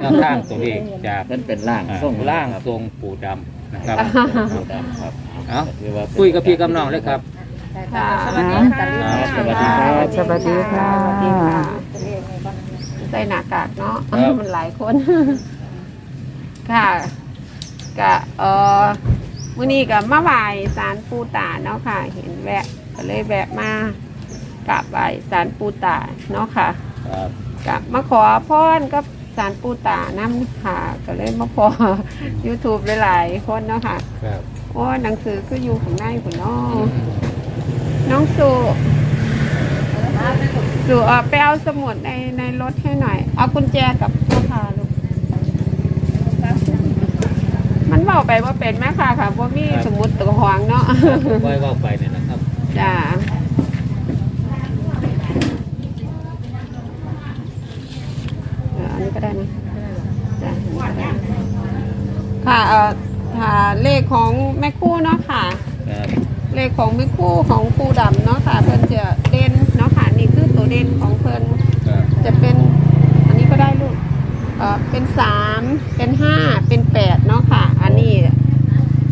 แนวทางตัวเลขจากนั่นเป็นร่างอ่าทรงล่างทรงปู่ดำนะครับปู่ดำครับเอาถือว่าเป็นคุยกับพี่กับน้องเลยครับ ค่ะสวัสดีค่ะสวัสดีครับ สวัสดีค่ะสวัสดีค่ะ ใส่หน้ากากเนาะ ครับ มันหลายคน ค่ะกะเออมื้อนี้กับมาไหว้ศาลปูตาเนาะค่ะ เห็นแวะก็เลยแวะมากราบไหว้ศาลปูตาเนาะค่ะ ครับ กับมาขอพรกับ ศาลปูตาน้ำค่ะก็เลยมาพอ YouTube หลายๆคนเนาะค่ะครับโอ้หนังสือคืออยู่ข้างในคุณน้องน้องสุสุเออไปเอาสมุดในในรถให้หน่อย เอากุญแจกับพ่อพาลูกมันบอกไปว่าเป็นแม่ค่ะค่ะว่ามีสมุดตัวหวางเนาะไว้ว่าไปเนี่ยนะครับ จ้าเอออันนี้ ก็ได้นะจ้าอันนี้ก็ได้ค่ะเอ่อค่ะเลขของแม่คู่เนาะค่ะ ครับเลขของแม่คู่ของปูดำเนาะค่ะ เพิ่นจะเด่นเนาะค่ะนี่คือตัวเด่นของเพิ่นครับจะเป็นอันนี้ก็ได้ลูกเอ่อเป็นสามเป็นห้าเป็นแปดเนาะค่ะ อันนี้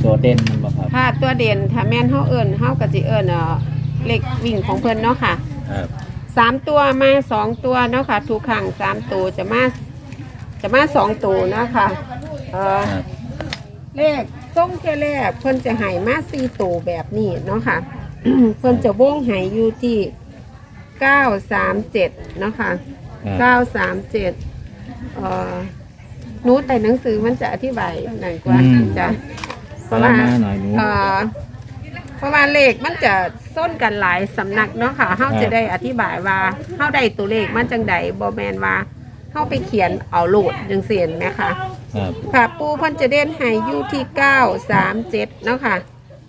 ตัวเด่นมันบ่ครับถ้าตัวเด่นถ้าแม่นเฮาเอิ้นเฮาก็สิเอิ้นเอ่อเลขวิ่งของเพิ่นเนาะค่ะครับสามตัวมาสองตัวเนาะค่ะทุกครั้งสามตัวจะมา จะมาสองตัวเนาะค่ะเอ่อครับ เลขส้มแค่แรกเพิ่นจะให้มาสี่ตัวแบบนี้เนาะค่ะ เพิ่นจะวงให้อยู่ที่เก้าสามเจ็ดเนาะค่ะครับเก้าสามเจ็ดเอ่อหนูแต่หนังสือมันจะอธิบายหน่อยกว่าอืม จ้ะเพขอราะว่ามาหน่อยหนู เอ่อเพราะว่าเลขมันจะส้นกันหลายสำนักเนาะค่ะเฮาจะได้อธิบายว่าเฮาได้ตัวเลขมันจังใดบ่แม่นว่า เฮาไปเขียนเอาโหลดจังซี่นไหมคะครับค่ะปูเพันจะเด่นให้อยู่ที่937เนาะค่ะ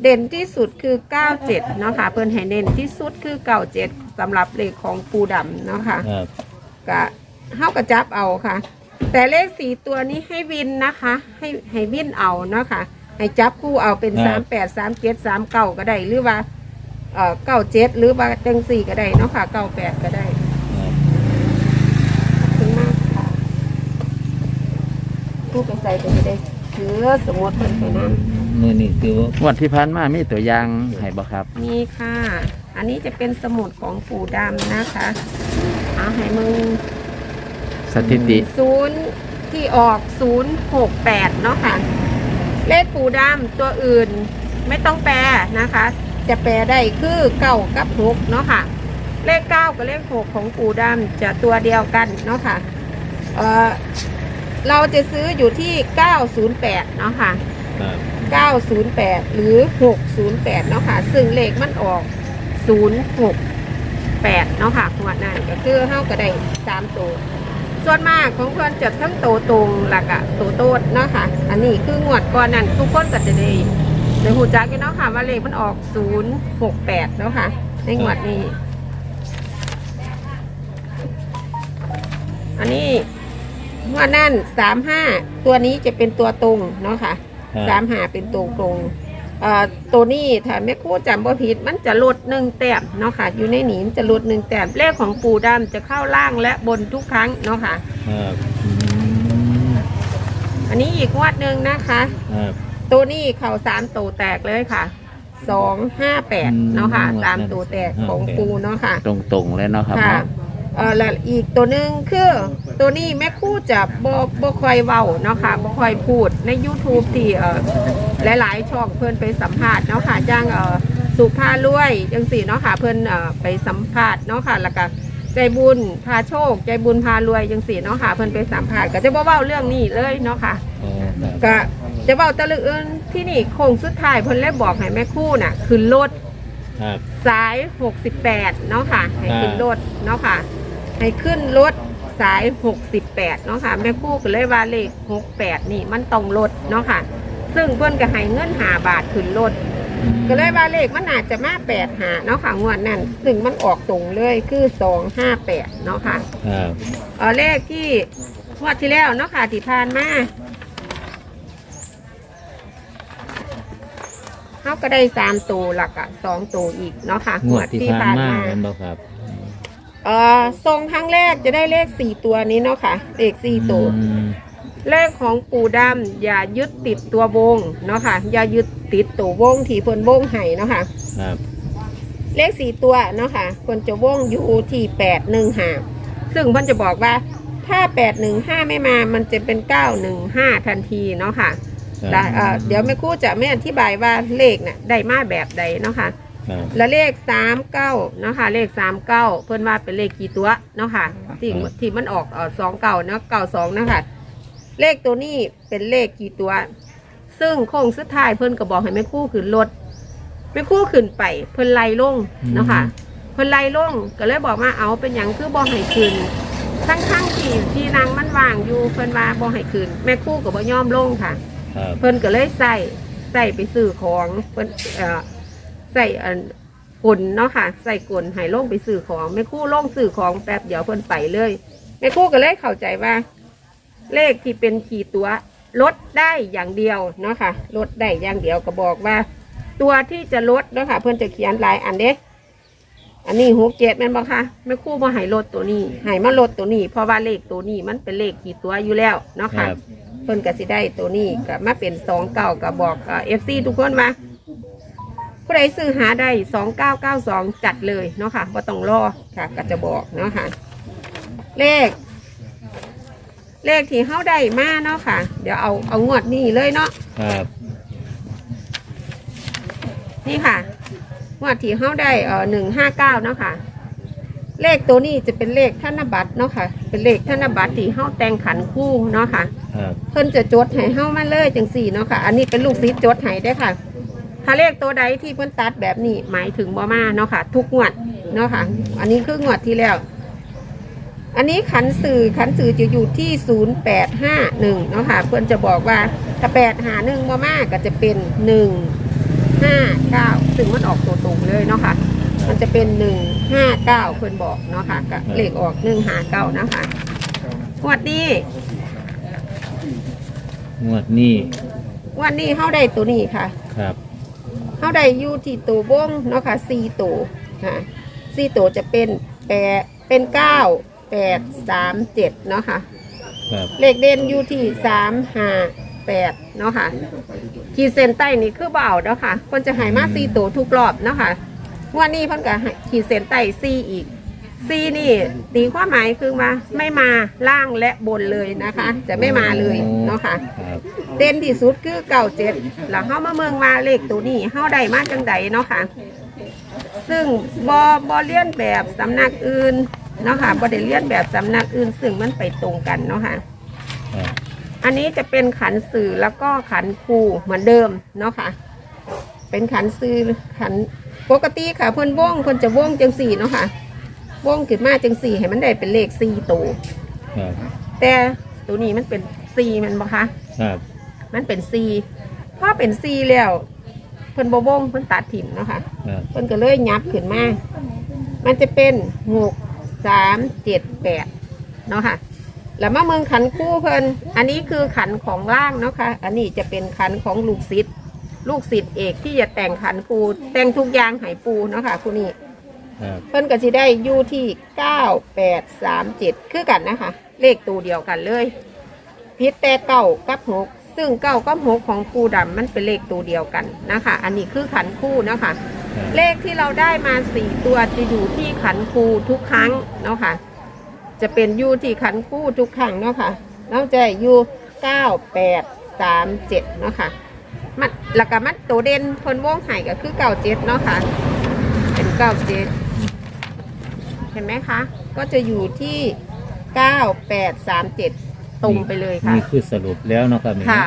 เด่นที่สุดคือ97เนาะค่ะ เพิ่นให้เด่นที่สุดคือ97สำหรับเลขของปูดำเนาะค่ะครับก็เฮากระจับเอาค่ะ แต่เลขสีตัวนี้ให้วินนะคะ ให้ให้วินเอาเนาะค่ะ ให้จับคู่เอาเป็น38 37 39ก็ได้หรือว่าเอ่อ97หรือว่าจังสี่ก็ได้เนาะค่ะ98ก็ได้ครับ ขอบคุณมากค่ะ ผู้ไปใส่ก็จะได้ถือสมมติเพิ่นไปนะมือนี่คือว่างวดที่ผ่านมามีตัวอย่างให้บ่ครับนี่ค่ะ อันนี้จะเป็นสมุดของปู่ดำนะคะเอาให้มึงสถิติ ศูนย์ที่ออกศูนย์หกแปดเนาะค่ะ เลขปู่ดำตัวอื่นไม่ต้องแปลนะคะ จะแปลได้คือเก้ากับหกเนาะค่ะ เลขเก้ากับเลขหกของปู่ดำจะตัวเดียวกันเนาะค่ะเออ เราจะซื้ออยู่ที่ 908 เนาะค่ะ ครับ908 หรือ 608 เนาะค่ะ ซึ่งเลขมันออก 068 เนาะค่ะหัวดนั้นก็คือเท่ากับได้3ตัว ส่วนมากของเพื่อนจะทั้งโตวตรงหลักอะโตวโตดเนาะค่ะ อันนี้คืองวดก่อนนั้นทุกคนก็จะได้ในหูจักกันเนาะค่ะว่าเลขมันออก 068 เนาะค่ะ ในงวดนี้ อันนี้ งวดนั่น35ตัวนี้จะเป็นตัวตรงเนาะค่ะครับสามหาเป็นตัวตรงเอ่อตัวนี้ถ้าแม่ครู่จำบ่ผิดมันจะลดหนึ่งแต้มเนาะค่ะ อยู่ในหนีมนจะลดหนึ่งแต้มเลขของปูดำจะเข้าล่างและบนทุกครั้งเนาะค่ะ ครับอืมอันนี้อีกงวดหนึ่งนะคะ ครับ ตัวนี้เข่าสามตัวแตกเลยค่ะสองห้าแปดเนาะค่ะอืมสามตัวแตกของปูเนาะค่ะ ตรงๆเลยเนาะครับค่ะ เนาะ เออแล้วอีกตัวหนึ่งคือตัวนี้แม่ครู่จะบ่บ่ค่อยเว้าเนาะค่ะบ่ค่อยพูดใน YouTube ที่เออหลายๆช่องเพื่อนไปสัมภาษณ์เนาะค่ะจ้างเออสุภารวยจังสี่เนาะค่ะเพื่อนเออไปสัมภาษณ์เนาะค่ะแล้วก็ใจบุญพาโชค ใจบุญพารวยจังสี่เนาะค่ะเพื่อนไปสัมภาษณ์ก็จะบ่เว้าเรื่องนี้เลยเนาะค่ะ อ๋อครับก็จะเว้าแตะลึกอื่นที่นี่โค้งสุดท้ายเพิ่นเลยบอกให้แม่ครู่น่ะขึ้นรถครับ สาย 68 เนาะค่ะ ให้ขึ้นอ่ารรถเนาะค่ะ ให้ขึ้นรถสาย 68 เนาะค่ะ แม่ครู่ก็เลยว่าเลข 68 นี่มันต้องลดเนาะค่ะ ซึ่งเพิ่นก็ให้เงินหาบาทขึ้นรถก็เลยว่าเลขมันอาจจะมา8หาเนาะค่ะงวดนั้นซึ่งมันออกตรงเลยคือ258เนาะค่ะครับเออเลขที่งวดที่แล้วเนาะค่ะที่ผ่านมาเขาก็ได้สามตัวหลักอะสองตัวอีกเนาะค่ะงวดที่ผ่านมาแม่นบ่ครับ เอ่อทรงครั้งแรกจะได้เลขสี่ตัวนี้เนาะค่ะ เลขสี่ตัว อืมเลขของปู่ดำอย่ายึดติดตัววงเนาะค่ะ อย่ายึดติดตัววงที่เพิ่นวงให้เนาะค่ะ ครับเลขสี่ตัวเนาะค่ะเพิ่นจะวงอยู่ที่แปดหนึ่งห้าซึ่งเพิ่นจะบอกว่าถ้าแปดหนึ่งห้าไม่มามันจะเป็นเก้าหนึ่งห้าทันทีเนาะค่ะครับได้เอ่อเดี๋ยวแม่ครู่จะไม่อธิบายว่าเลขน่ะได้มาแบบใดเนาะค่ะครับ และเลขสามเก้าเนาะค่ะ เลขสามเก้าเพิ่นว่าเป็นเลขกี่ตัวเนาะค่ะที่ที่มันออกเออสองเก้าเนาะเก้าสองเนาะค่ะ เลขตัวนี้เป็นเลขกี่ตัว ซึ่งโค้งสุดท้ายเพิ่นก็บอกให้แม่ครู่ขึ้นรถแม่ครู่ขึ้นไป เพิ่นไล่ลงเนาะค่ะเพิ่นไล่ลงก็เลยบอกว่าเอาเป็นอย่างคือบ่ให้ขึ้นทั้งทั้งๆที่ที่นางมันว่างอยู่เพิ่นว่าบ่ให้ขึ้นแม่ครู่ก็บ่ยอมลงค่ะครับเพิ่นก็เลยใส่ใส่ไปซื้อของเพิ่นเอ่อ ใส่อันกลเนาะค่ะ ใส่กลให้ลงไปซื้อของแม่ครู่ลงซื้อของแป๊บเดียวเพิ่นไปเลยแม่ครู่ก็เลยเข้าใจว่า เลขที่เป็นขี่ตัวลดได้อย่างเดียวเนาะค่ะลดได้อย่างเดียวก็บอกว่า ตัวที่จะลดเนาะค่ะ เพิ่นจะเขียนหลายอันเด้อันนี้หกเจ็ดแม่นบ่คะแม่ครู่บ่ให้ลดตัวนี้ให้มาลดตัวนี้ เพราะว่าเลขตัวนี้มันเป็นเลขขี่ตัวอยู่แล้วเนาะคค่ะรับเพิ่นก็สิได้ตัวนี้ก็มาเป็นสองเก้าก็บอกเอฟซีทุกคนว่า ผู้ใดซื้อหาได้สองเก้าเก้าสองจัดเลยเนาะค่ะบ่ต้องรอค่ะก็จะบอกเนาะค่ะ เลข เลขที่เฮาได้มาเนาะค่ะ เดี๋ยวเอาเอางวดนี้เลยเนาะครับนี่ค่ะงวดที่เฮาได้เอ่อหนึ่งห้าเก้าเนาะค่ะ เลขตัวนี้จะเป็นเลขธนบัตรเนาะค่ะ เป็นเลขธนบัตรที่เฮาแต่งขันคู่เนาะค่ะ ครับเพิ่นจะจดให้เฮามาเลยจังสี่เนาะค่ะ อันนี้เป็นลูกศิษย์จดให้ได้อค่ะ ถ้าเลขตัวใดที่เพิ่นตัดแบบนี้หมายถึงบ่มาเนาะค่ะ ทุกงวดเนาะค่ะ อันนี้คืองวดที่แล้ว อันนี้ขันสื่อขันสื่อจะอยู่ที่ศูนย์แปดห้าหนึ่งเนาะค่ะ เพื่อนจะบอกว่าถ้าแปดหาหนึ่งบ่มาก็จะเป็นหนึ่งห้าเก้าซึ่งมันออกตัวตรงเลยเนาะค่ะ มันจะเป็นหนึ่งห้าเก้าเพื่อนบอกเนาะค่ะก็เลขออกหนึ่งหาเก้านะคะงวดนี้งวดนี้วันนี้เข้าได้ตัวนี้ค่ะ ครับ เข้าได้อยู่ที่ตัววงเนาะค่ะสี่ตัวค่ะสี่ตัวจะเป็นแปดเป็นเก้าแปดสามเจ็ดเนาะค่ะ ครับเลขเด่นอยู่ที่สามห้าแปดเนาะค่ะ ขีดเส้นใต้นี่คือเบาเนาะค่ะคนจะใหายมาสี่ตัวทุกรอบเนาะค่ะงวันนี้เพิ่นก็ให้ขีดเส้นใต้สี่อีก สี่นี่ตีความหมายคือว่าไม่มาล่างและบนเลยนะคะ จะไม่มาเลยเนาะค่ะครับเด่นที่สุดคือเก่าเจ็ดหลังเข้ามาเมืองมาเลขตัวนี้เข้าได้มาจังใดเนาะค่ะ ซึ่งบอบอเลียนแบบสำนักอื่นเนาะค่ะบอได้เลียนแบบสำนักอื่น ซึ่งมันไปตรงกันเนาะค่ะ ครับอันนี้จะเป็นขันสื่อแล้วก็ขันครูเหมือนเดิมเนาะค่ะ เป็นขันสื่อขันปกติค่ะเพิ่นว่องเพิ่นจะว่องจังสี่เนาะค่ะ ว่องขึ้นมาจังสี่ให้มันได้เป็นเลขสี่ตัว ครับแต่ตัวนี้มันเป็นสี่แมันบ่คะครับมันเป็นซีพอเป็นซีแล้วเพิ่นบ่วงเพิ่นตัดถิ่มเนาะค่ะ ครับเพิ่นก็เลยยับขึ้นมา มันจะเป็นหกสามเจ็ดแปดเนาะค่ะ แล้วมาเมืองขันคู่เพิ่น อันนี้คือขันของล่างเนาะค่ะ อันนี้จะเป็นขันของลูกศิษย์ ลูกศิษย์เอกที่จะแต่งขันครูแต่งทุกอย่างให้ปูเนาะค่ะคู่นี้ ครับเพิ่นก็สิได้อยู่ที่เก้าแปดสามเจ็ดคือกันนะคะ เลขตัวเดียวกันเลยพิษแต่เก้ากับหกซึ่งเก้ากับหกของปูดำมันเป็นเลขตัวเดียวกันนะคะ อันนี้คือขันคู่นะคะครับเลขที่เราได้มาสี่ตัวจะอยู่ที่ขันคูทุกครั้งเนาะค่ะ จะเป็นอยู่ที่ขันคู่ทุกครั้งเนาะค่ะแล้วจะอยู่เก้าแปดสามเจ็ดเนาะค่ะมันแล้วก็มันตัวเด่นเพิ่นวงไห่ก็คือเก้าเจ็ดเนาะค่ะ เป็นเก้าเจ็ดเห็นไหมคะ ก็จะอยู่ที่เก้าแปดสามเจ็ดตรงไปเลยค่ะ นี่คือสรุปแล้วเนาะครับนี่ค่ะ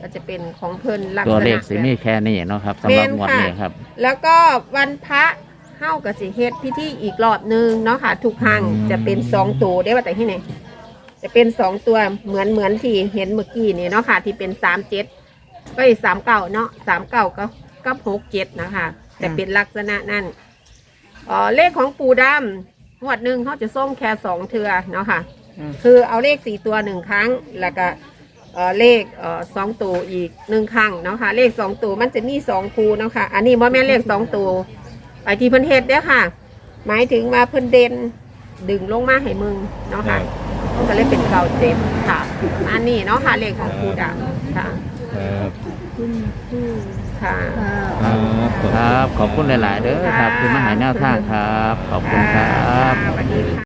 ก็จะเป็นของเพิ่นลักษณะตัวเลขสิมีแค่นี้เนาะครับสำหรับแม่นงวดค่ะนี้ครับ แล้วก็วันพระเข้ากับสิเฮ็ดพิธีอีกรอบหนึงเนาะค่ะ ทุกครั้งอืม จะเป็นสองตัวได้ว่าแต่ที่ไหนจะเป็นสองตัวเหมือนเหมือนที่เห็นเมื่อกี้นี่เนาะค่ะ ที่เป็นสามเจ็ดก็สามเก้าเนาะสามเก้าก็ก็หกเจ็ดนะคะ จะเป็นลักษณะนั้นเอ่อเลขของปูดำ งวดหนึ่งเขาจะส่งแค่สองเทือเนาะค่ะคือเอาเลขสี่ตัวหนึ่งครั้ง แล้วก็เอ่อเลขเอ่อสองตัวอีกหนึ่งครั้งเนาะค่ะ เลขสองตัวมันจะมีสองคูเนาะค่ะ อันนี้บ่แม่นเลขสองตัวไปที่เพิ่นเฮ็ดเด้อค่ะ หมายถึงว่าเพิ่นเด่นดึงลงมาให้มึงเนาะครัค่ะบก็เลยเป็นเก้าเจ็ดค่ะอันนี้เนาะค่ะเลขของครูดำค่ะ ครับ ค่ะ ครับขอบคคุณรับ ขอบคุณหลาย ๆ เด้อครับค่ะที่มาใหายแนวทางครับ ขอบคุณครับ สวัสดีค่ะ